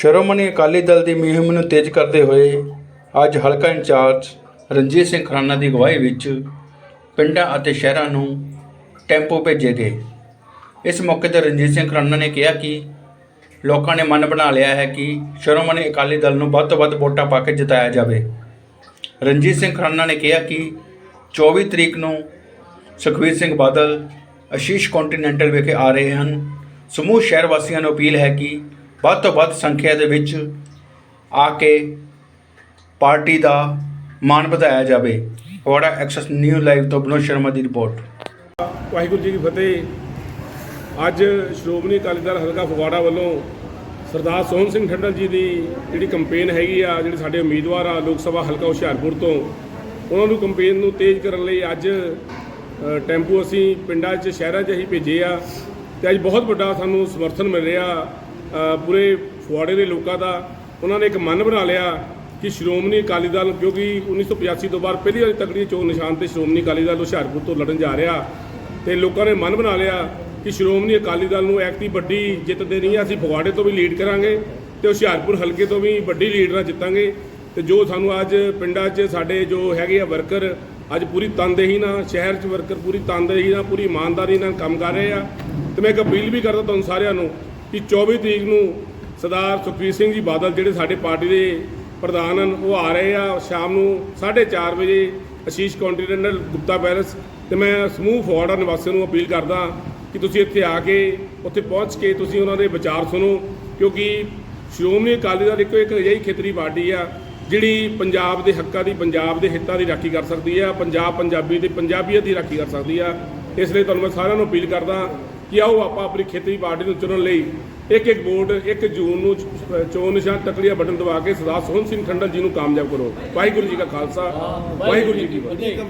ਸ਼੍ਰੋਮਣੀ ਅਕਾਲੀ ਦਲ ਦੀ ਮੁਹਿੰਮ ਨੂੰ ਤੇਜ਼ ਕਰਦੇ ਹੋਏ ਅੱਜ ਹਲਕਾ ਇੰਚਾਰਜ ਰਣਜੀਤ ਸਿੰਘ ਖਰਾਨਾ ਦੀ ਅਗਵਾਈ ਵਿੱਚ ਪਿੰਡਾਂ ਅਤੇ ਸ਼ਹਿਰਾਂ ਨੂੰ ਟੈਂਪੋ ਭੇਜੇ ਗਏ। ਇਸ ਮੌਕੇ ਤੇ ਰਣਜੀਤ ਸਿੰਘ ਖਰਾਨਾ ਨੇ ਕਿਹਾ ਕਿ ਲੋਕਾਂ ਨੇ ਮਨ ਬਣਾ ਲਿਆ ਹੈ ਕਿ ਸ਼੍ਰੋਮਣੀ ਅਕਾਲੀ ਦਲ ਨੂੰ ਵੱਧ ਤੋਂ ਵੱਧ ਵੋਟਾਂ ਪਾ ਕੇ ਜਿਤਾਇਆ ਜਾਵੇ। ਰਣਜੀਤ ਸਿੰਘ ਖਰਾਨਾ ਨੇ ਕਿਹਾ ਕਿ 24 ਤਰੀਕ ਨੂੰ ਸੁਖਬੀਰ ਸਿੰਘ ਬਾਦਲ ਅਸ਼ੀਸ਼ ਕੰਟੀਨੈਂਟਲ ਵਿਖੇ ਆ ਰਹੇ ਹਨ। ਸਮੂਹ ਸ਼ਹਿਰ ਵਾਸੀਆਂ ਨੂੰ ਅਪੀਲ ਹੈ ਕਿ ਵੱਧ ਤੋਂ ਵੱਧ ਸੰਖਿਆ ਦੇ ਵਿੱਚ ਆ ਕੇ ਪਾਰਟੀ ਦਾ ਮਾਣ ਵਧਾਇਆ ਜਾਵੇ। ਫੋੜਾ ਐਕਸੈਸ ਨਿਊ ਲਾਈਵ ਤੋਂ ਬਨੋ ਸ਼ਰਮਾ ਦੀ ਰਿਪੋਰਟ। ਵਾਹਿਗੁਰੂ ਜੀ ਕੀ ਫਤਿਹ। ਅੱਜ ਸ਼੍ਰੋਮਣੀ ਅਕਾਲੀ ਦਲ ਹਲਕਾ ਫਗਵਾੜਾ ਵੱਲੋਂ ਸਰਦਾਰ ਸੋਹਣ ਸਿੰਘ ਠੰਡਲ ਜੀ ਦੀ ਜਿਹੜੀ ਕੰਪੇਨ ਹੈਗੀ ਆ, ਜਿਹੜੇ ਸਾਡੇ ਉਮੀਦਵਾਰ ਆ ਲੋਕ ਸਭਾ ਹਲਕਾ ਹੁਸ਼ਿਆਰਪੁਰ ਤੋਂ, ਉਹਨਾਂ ਨੂੰ ਕੰਪੇਨ ਨੂੰ ਤੇਜ਼ ਕਰਨ ਲਈ ਅੱਜ ਟੈਂਪੂ ਅਸੀਂ ਪਿੰਡਾਂ 'ਚ, ਸ਼ਹਿਰਾਂ 'ਚ ਅਸੀਂ ਭੇਜੇ ਆ ਤੇ ਅੱਜ ਬਹੁਤ ਵੱਡਾ ਸਾਨੂੰ ਸਮਰਥਨ ਮਿਲ ਰਿਹਾ ਪੂਰੇ ਫਗਵਾੜੇ ਦੇ ਲੋਕਾਂ ਦਾ ਉਹਨਾਂ ਨੇ ਇੱਕ ਮਨ ਬਣਾ ਲਿਆ ਕਿ ਸ਼੍ਰੋਮਣੀ ਅਕਾਲੀ ਦਲ, ਕਿਉਂਕਿ 1985 ਤੋਂ ਬਾਅਦ ਪਹਿਲੀ ਵਾਰੀ ਤਕੜੀ ਚੋਣ ਨਿਸ਼ਾਨ ਤੇ ਸ਼੍ਰੋਮਣੀ ਅਕਾਲੀ ਦਲ ਹੁਸ਼ਿਆਰਪੁਰ ਤੋਂ ਲੜਨ ਜਾ ਰਿਹਾ ਤੇ ਲੋਕਾਂ ਨੇ ਮਨ ਬਣਾ ਲਿਆ ਕਿ ਸ਼੍ਰੋਮਣੀ ਅਕਾਲੀ ਦਲ ਨੂੰ ਐਕਤੀ ਵੱਡੀ ਜਿੱਤ ਦੇਣੀ ਹੈ, ਅਸੀਂ ਫਗਵਾੜੇ ਤੋਂ ਵੀ ਲੀਡ ਕਰਾਂਗੇ ਤੇ ਹੁਸ਼ਿਆਰਪੁਰ ਹਲਕੇ ਤੋਂ ਵੀ ਵੱਡੀ ਲੀਡ ਨਾਲ ਜਿੱਤਾਂਗੇ ਤੇ ਜੋ ਸਾਨੂੰ ਅੱਜ ਪਿੰਡਾਂ 'ਚ ਸਾਡੇ ਜੋ ਹੈਗੇ ਆ ਵਰਕਰ ਅੱਜ ਪੂਰੀ ਤਨਦੇਹੀ ਨਾਲ, ਸ਼ਹਿਰ 'ਚ ਵਰਕਰ ਪੂਰੀ ਤਨਦੇਹੀ ਨਾਲ, ਪੂਰੀ ਇਮਾਨਦਾਰੀ ਨਾਲ ਕੰਮ ਕਰ ਰਹੇ ਆ ਤੇ ਮੈਂ ਇੱਕ ਅਪੀਲ ਵੀ ਕਰਦਾ ਤੁਹਾਨੂੰ ਸਾਰਿਆਂ ਨੂੰ ਕਿ 24 ਤਰੀਕ ਨੂੰ ਸਰਦਾਰ ਸੁਖਬੀਰ ਸਿੰਘ ਜੀ ਬਾਦਲ ਜਿਹੜੇ ਸਾਡੇ ਪਾਰਟੀ ਦੇ ਪ੍ਰਧਾਨ ਹਨ, ਉਹ ਆ ਰਹੇ ਆ ਸ਼ਾਮ ਨੂੰ 4:30 ਵਜੇ ਅਸ਼ੀਸ਼ ਕੰਟੀਨੈਂਟਲ ਗੁਪਤਾ ਪੈਲਸ ਤੇ ਮੈਂ ਸਮੂਹ ਫਗਵਾੜਾ ਨਿਵਾਸੀਆਂ ਨੂੰ ਅਪੀਲ ਕਰਦਾ ਕਿ ਤੁਸੀਂ ਇੱਥੇ ਆ ਕੇ ਉੱਥੇ ਪਹੁੰਚ ਕੇ ਤੁਸੀਂ ਉਹਨਾਂ ਦੇ ਵਿਚਾਰ ਸੁਣੋ, ਕਿਉਂਕਿ ਸ਼੍ਰੋਮਣੀ ਅਕਾਲੀ ਦਲ ਇੱਕੋ ਇੱਕ ਅਜਿਹੀ ਖੇਤਰੀ ਪਾਰਟੀ ਆ ਜਿਹੜੀ ਪੰਜਾਬ ਦੇ ਹੱਕਾਂ ਦੀ, ਪੰਜਾਬ ਦੇ ਹਿੱਤਾਂ ਦੀ ਰਾਖੀ ਕਰ ਸਕਦੀ ਆ, ਪੰਜਾਬ ਪੰਜਾਬੀ ਦੀ ਪੰਜਾਬੀਅਤ ਦੀ ਰਾਖੀ ਕਰ ਸਕਦੀ ਆ। ਇਸ ਲਈ ਤੁਹਾਨੂੰ ਮੈਂ ਸਾਰਿਆਂ ਨੂੰ ਅਪੀਲ ਕਰਦਾ ਕਿ ਆਓ ਆਪਾਂ ਆਪਣੀ ਪਾਰਟੀ ਨੂੰ ਚੁਣਨ ਲਈ ਇੱਕ ਇੱਕ ਵੋਟ 1 ਜੂਨ ਨੂੰ ਚੋਣ ਨਿਸ਼ਾਨ ਤਕੜੀਆ ਬਟਨ ਦਬਾ ਕੇ ਸਰਦਾਰ ਸੋਹਣ ਸਿੰਘ ਠੰਡਲ ਜੀ ਨੂੰ ਕਾਮਯਾਬ ਕਰੋ। ਵਾਹਿਗੁਰੂ ਜੀ ਕਾ ਖਾਲਸਾ ਵਾਹਿਗੁਰੂ ਜੀ ਕੀ ਫਤਿਹ।